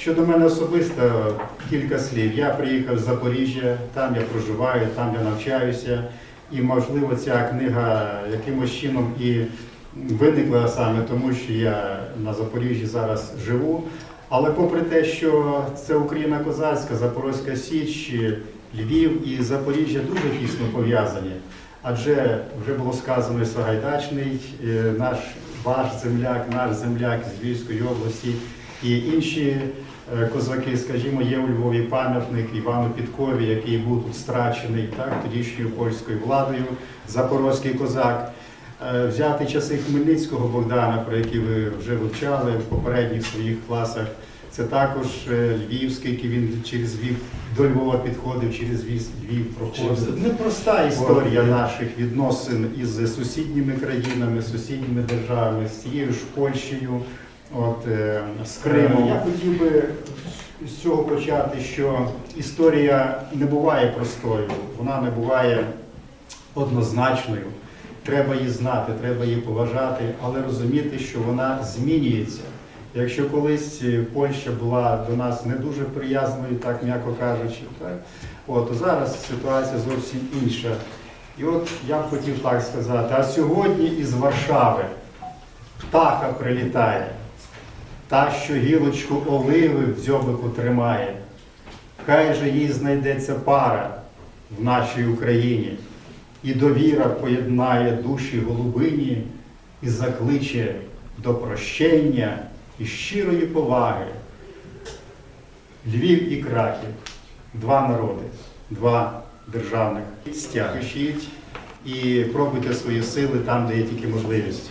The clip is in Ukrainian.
Щодо мене особисто, кілька слів. Я приїхав з Запоріжжя, там я проживаю, там я навчаюся. І, можливо, ця книга якимось чином і виникла саме тому, що я на Запоріжжі зараз живу. Але попри те, що це Україна козацька, Запорозька Січ, Львів і Запоріжжя дуже тісно пов'язані. Адже вже було сказано Сагайдачний, е, наш ваш земляк, наш земляк з Львівської області і інші е, козаки, скажімо, є у Львові пам'ятник Івану Підкові, який був тут страчений так, тодішньою польською владою, запорозький козак. Е, Взяти часи Хмельницького Богдана, про які ви вже вивчали в попередніх своїх класах. Це також е, Львівський, який він через Львів до Львова підходив, через Львів проходив. Непроста історія наших відносин із сусідніми країнами, сусідніми державами, з цією ж Польщею, от, е, з Кримом. Я хотів би з цього почати, що історія не буває простою, вона не буває однозначною. Треба її знати, треба її поважати, але розуміти, що вона змінюється. Якщо колись е, Польща була до нас не дуже приязною, так м'яко кажучи, так, от, зараз ситуація зовсім інша. І от я б хотів так сказати, а сьогодні із Варшави птаха прилітає, та, що гілочку оливи в дзьобику тримає. Хай же їй знайдеться пара в нашій Україні, і довіра поєднає душі голубині і закличе до прощення і щирої поваги. Львів і Краків два народи, два державних стяги. І пробуйте свої сили там, де є тільки можливість.